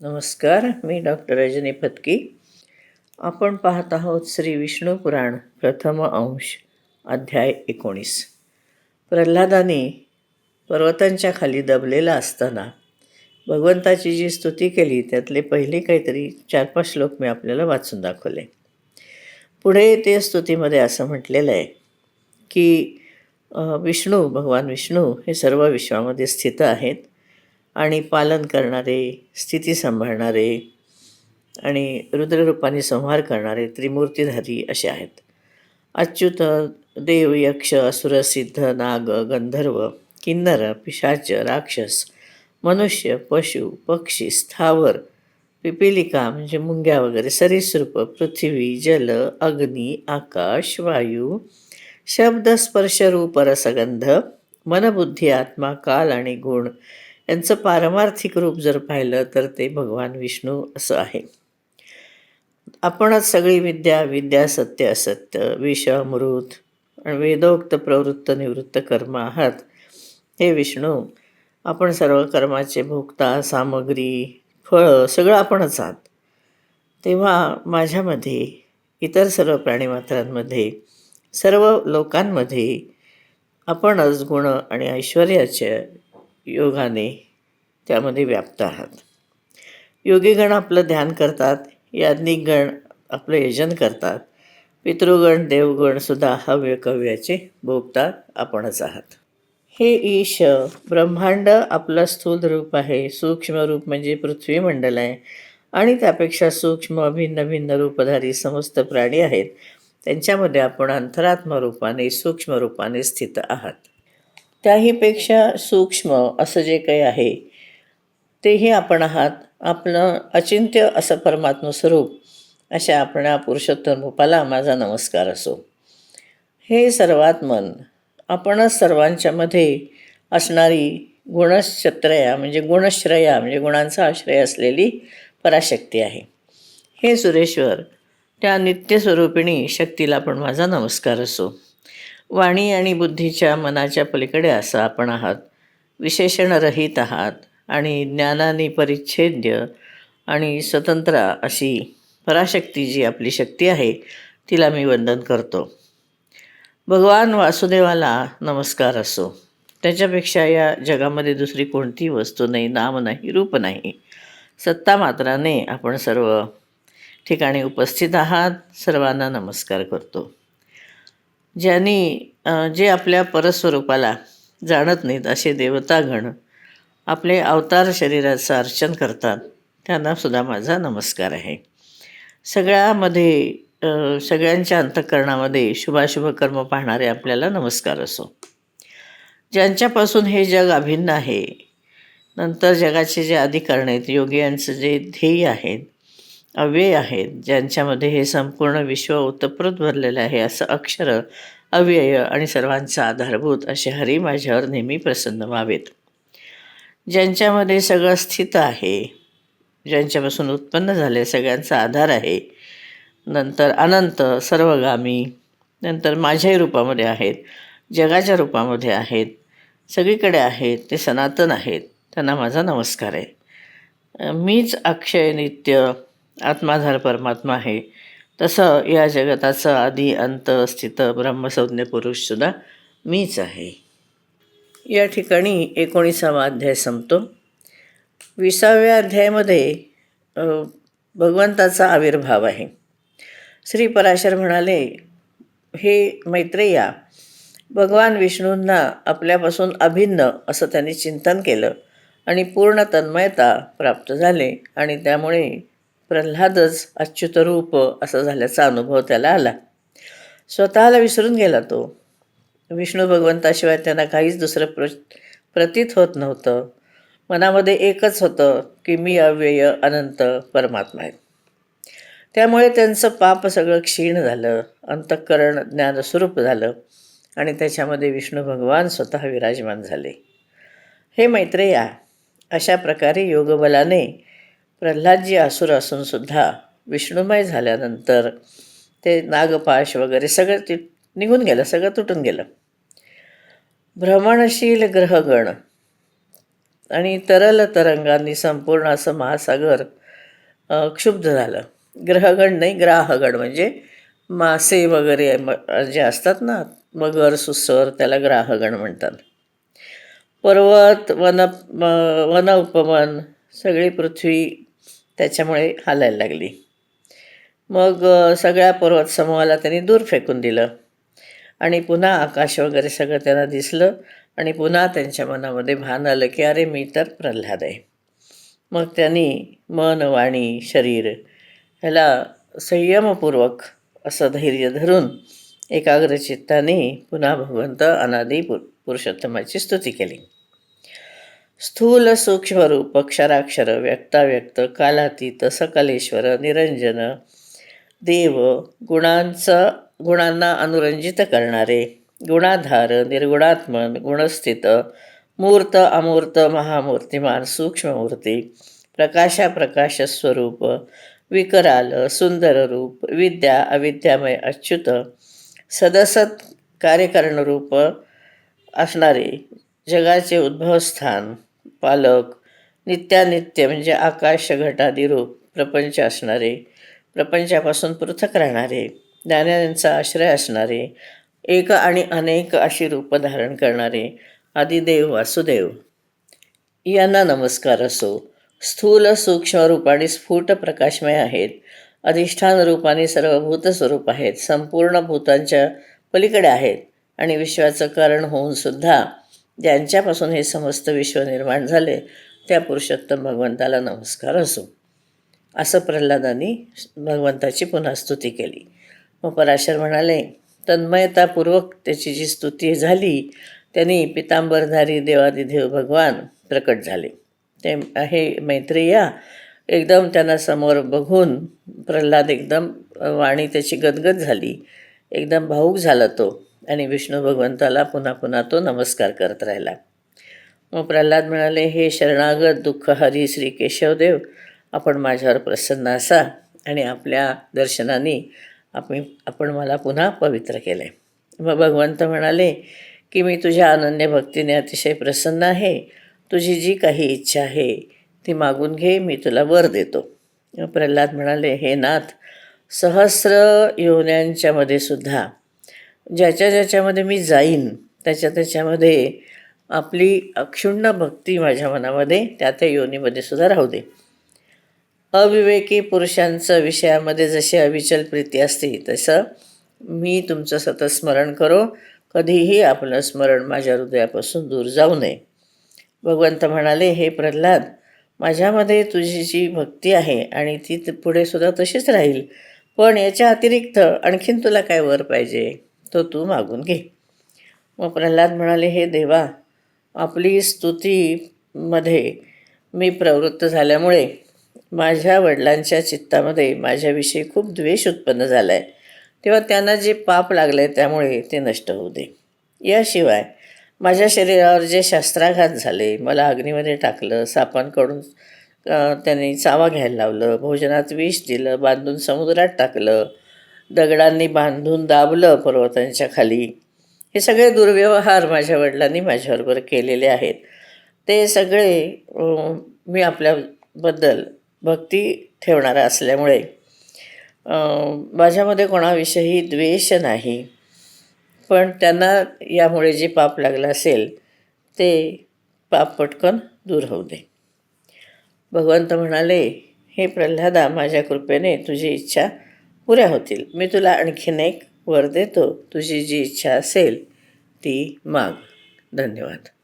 नमस्कार मी डॉक्टर रजनी फतकी. आपण पाहत आहोत श्री विष्णू पुराण प्रथम अंश अध्याय एकोणीस. प्रल्हादाने पर्वतांच्या खाली दबलेला असताना भगवंताची जी स्तुती केली त्यातले पहिले काहीतरी चार पाच श्लोक मी आपल्याला वाचून दाखवले. पुढे ते स्तुतीमध्ये असं म्हटलेलं आहे की विष्णू भगवान विष्णू हे सर्व विश्वामध्ये स्थित आहेत. आणि पालन करणारे स्थिती सांभाळणारे आणि रुद्ररूपाने संहार करणारे त्रिमूर्तीधारी असे आहेत. अच्युत देव यक्ष असुर सिद्ध नाग गंधर्व किन्नर पिशाच राक्षस मनुष्य पशु पक्षी स्थावर पिपिलिका म्हणजे मुंग्या वगैरे सरीसृप पृथ्वी जल अग्नी आकाश वायू शब्द स्पर्श रूप रसगंध मनबुद्धी आत्मा काल आणि गुण यांचं पारमार्थिक रूप जर पाहिलं तर ते भगवान विष्णू असं आहे. आपणच सगळी विद्या विद्या सत्य असत्य विष अमृत आणि वेदोक्त प्रवृत्त निवृत्त कर्म आहात. हे विष्णू आपण सर्व कर्माचे भोगता सामग्री फळं सगळं आपणच आहात. तेव्हा माझ्यामध्ये इतर सर्व प्राणीमात्रांमध्ये सर्व लोकांमध्ये आपणच गुण आणि ऐश्वर्याच्या योगाने त्यामध्ये व्याप्त आहात. योगीगण आपलं ध्यान करतात याज्ञिकगण आपलं यजन करतात पितृगण देवगणसुद्धा हव्य कव्याचे भोगतात आपणच आहात. हे ईश ब्रह्मांड आपलं स्थूल रूप आहे सूक्ष्म रूप म्हणजे पृथ्वीमंडल आहे आणि त्यापेक्षा सूक्ष्म भिन्न भिन्न रूपधारी समस्त प्राणी आहेत. त्यांच्यामध्ये आपण अंतरात्म रूपाने सूक्ष्म रूपाने स्थित आहात. त्याहीपेक्षा सूक्ष्म असं जे काही आहे तेही आपण आहात. आपलं अचिंत्य असं परमात्म स्वरूप अशा आपणा पुरुषोत्तम रूपाला माझा नमस्कार असो. हे सर्वात मन. आपणच सर्वांच्यामध्ये असणारी गुणश्चत्रया म्हणजे गुणश्रया म्हणजे गुणांचा आश्रय असलेली पराशक्ती आहे. हे सुरेश्वर त्या नित्यस्वरूपिणी शक्तीला पण माझा नमस्कार असो. वाणी आणि बुद्धीच्या मनाच्या पलीकडे असं आपण आहात. विशेषणरहित आहात आणि ज्ञानाने परिच्छेद्य आणि स्वतंत्र अशी पराशक्ती जी आपली शक्ती आहे तिला मी वंदन करतो. भगवान वासुदेवाला नमस्कार असो. त्याच्यापेक्षा या जगामध्ये दुसरी कोणतीही वस्तू नाही नाम नाही रूप नाही सत्ता मात्राने आपण सर्व ठिकाणी उपस्थित आहात. सर्वांना नमस्कार करतो. ज्यांनी जे आपल्या परस्वरूपाला जाणत नाहीत असे देवतागण आपले अवतार शरीराचं अर्चन करतात त्यांना सुद्धा माझा नमस्कार आहे. सगळ्यामध्ये सगळ्यांच्या अंतःकरणामध्ये शुभाशुभ कर्म पाहणारे आपल्याला नमस्कार असो. ज्यांच्यापासून हे जग अभिन्न आहे नंतर जगाचे जे अधिकरण आहेत योगी यांचं जे ध्येय आहेत अव्यय आहेत ज्यांच्यामध्ये हे संपूर्ण विश्व ओतप्रोत भरलेलं आहे. असं अक्षर अव्यय आणि सर्वांचा आधारभूत असे हरी माझ्यावर नेहमी प्रसन्न व्हावेत. ज्यांच्यामध्ये सगळं स्थित आहे ज्यांच्यापासून उत्पन्न झाले सगळ्यांचा आधार आहे. नंतर अनंत सर्वगामी नंतर माझ्याही रूपामध्ये आहेत जगाच्या रूपामध्ये आहेत सगळीकडे आहेत ते सनातन आहेत त्यांना माझा नमस्कार आहे. मीच अक्षय नित्य आत्माधार परमात्मा आहे. तसं या जगताचं आधी अंत स्थित ब्रह्मसंज्ञ पुरुषसुद्धा मीच आहे. या ठिकाणी एकोणीसावा अध्याय संपतो. विसाव्या अध्यायामध्ये भगवंताचा आविर्भाव आहे. श्री पराशर म्हणाले हे मैत्रेया भगवान विष्णूंना आपल्यापासून अभिन्न असं त्यांनी चिंतन केलं आणि पूर्ण तन्मयता प्राप्त झाले आणि त्यामुळे प्रल्हादच अच्युतरूप असं झाल्याचा अनुभव त्याला आला. स्वतःला विसरून गेला तो. विष्णू भगवंताशिवाय त्यांना काहीच दुसरं प्र प्रतीत होत नव्हतं. मनामध्ये एकच होतं की मी अव्यय अनंत परमात्मा आहे. त्यामुळे त्यांचं पाप सगळं क्षीण झालं अंतःकरण ज्ञानस्वरूप झालं आणि त्याच्यामध्ये विष्णू भगवान स्वतः विराजमान झाले. हे मैत्रेया अशा प्रकारे योगबलाने प्रल्हादजी असुर असूनसुद्धा विष्णुमय झाल्यानंतर ते नागपाश वगैरे सगळं ति निघून गेलं सगळं तुटून गेलं. भ्रमणशील ग्रहगण आणि तरल तरंगांनी संपूर्ण असं महासागर क्षुब्ध झालं. ग्रहगण नाही ग्राहगण म्हणजे मासे वगैरे जे असतात ना मगर सुसर त्याला ग्राहगण म्हणतात. पर्वत वन म- वन उपवन सगळी पृथ्वी त्याच्यामुळे हालायला लागली. मग सगळ्या पर्वत समूहाला त्यांनी दूर फेकून दिलं. आणि पुन्हा आकाश वगैरे सगळं त्यांना दिसलं आणि पुन्हा त्यांच्या मनामध्ये भान आलं की अरे मी तर प्रल्हाद आहे. मग त्यांनी मन वाणी शरीर ह्याला संयमपूर्वक असं धैर्य धरून एकाग्रचित्ताने पुन्हा भगवंत अनादी पुर पुरुषोत्तमाची स्तुती केली. स्थूल सूक्ष्मरूप अक्षराक्षर व्यक्ताव्यक्त कालातीत सकलेश्वर निरंजन. देव गुणांचं गुणांना अनुरंजित करणारे. गुणाधार निर्गुणात्मन गुणस्थित मूर्त अमूर्त महामूर्तिमान सूक्ष्ममूर्ती प्रकाशा प्रकाश स्वरूप विकराल सुंदर रूप विद्या अविद्यामय अच्युत सदसत कार्यकरणरूप असणारे जगाचे उद्भवस्थान. पालक नित्यानित्य म्हणजे आकाश घटादी रूप प्रपंच असणारे प्रपंचापासून पृथक राहणारे ज्ञानांचा आश्रय असणारे एक आणि अनेक अशी रूप धारण करणारे आदिदेव वासुदेव. यांना नमस्कार असो. स्थूल सूक्ष्म रूपाने स्फुट प्रकाशमय आहेत. अधिष्ठान रूपाने सर्वभूत स्वरूप आहेत. संपूर्ण भूतांच्या पलीकडे आहेत. आणि विश्वाचं कारण होऊन सुद्धा ज्यांच्यापासून हे समस्त विश्व निर्माण झाले त्या पुरुषोत्तम भगवंताला नमस्कार असो. असं प्रल्हादांनी भगवंताची पुन्हा स्तुती केली. मग पराशर म्हणाले तन्मयतापूर्वक त्याची जी स्तुती झाली त्यांनी पितांबरधारी देवादिदेव भगवान प्रकट झाले. ते हे मैत्रेया एकदम त्यांना समोर बघून प्रल्हाद एकदम वाणी त्याची गदगद झाली. एकदम भाऊक झाला तो. आणि विष्णू भगवंताला पुन्हा पुन्हा तो नमस्कार करत राहिला. मग प्रल्हाद म्हणाले हे शरणागत दुःख हरी श्री केशवदेव आपण माझ्यावर प्रसन्न असा आणि आपल्या दर्शनाने आपण आपण मला पुन्हा पवित्र केले. मग भगवंत म्हणाले की मी तुझ्या अनन्य भक्तीने अतिशय प्रसन्न आहे. तुझी जी काही इच्छा आहे ती मागून घे मी तुला वर देतो. प्रल्हाद म्हणाले हे नाथ सहस्र योन्यांच्यामध्ये सुद्धा ज्याच्या ज्याच्यामध्ये मी जाईन त्याच्या त्याच्यामध्ये आपली अक्षुण्ण भक्ती माझ्या मनामध्ये त्या त्या योनीमध्ये सुद्धा राहू दे. अविवेकी पुरुषांचं विषयामध्ये जशी अविचल प्रीती असते तसं मी तुमचं सतत स्मरण करो कधीही आपलं स्मरण माझ्या हृदयापासून दूर जाऊ नये. भगवंत म्हणाले हे प्रल्हाद माझ्यामध्ये तुझी जी भक्ती आहे आणि ती पुढे सुद्धा तशीच राहील पण याच्या अतिरिक्त आणखीन तुला काय वर पाहिजे? तो तू मागून घे. मग प्रल्हाद म्हणाले हे देवा आपली स्तुतीमध्ये मी प्रवृत्त झाल्यामुळे माझ्या वडिलांच्या चित्तामध्ये माझ्याविषयी खूप द्वेष उत्पन्न झाला आहे तेव्हा त्यांना जे पाप लागले त्यामुळे ते नष्ट होऊ दे. याशिवाय माझ्या शरीरावर जे शस्त्राघात झाले मला अग्नीमध्ये टाकलं सापांकडून त्यांनी चावा घ्यायला लावलं भोजनात विष दिलं बांधून समुद्रात टाकलं दगडांनी बांधून दाबलं पर्वतांच्या खाली. हे सगळे दुर्व्यवहार माझ्या वडिलांनी माझ्याबरोबर केलेले आहेत. ते सगळे मी आपल्याबद्दल भक्ती ठेवणारा असल्यामुळे माझ्यामध्ये कोणाविषयी द्वेष नाही. पण त्यांना यामुळे जे पाप लागलं असेल ते पाप पटकन दूर होऊ दे. भगवंत म्हणाले हे प्रल्हादा माझ्या कृपेने तुझी इच्छा पुऱ्या होतील. मी तुला आणखीन एक वर देतो. तुझी जी इच्छा असेल ती माग. धन्यवाद.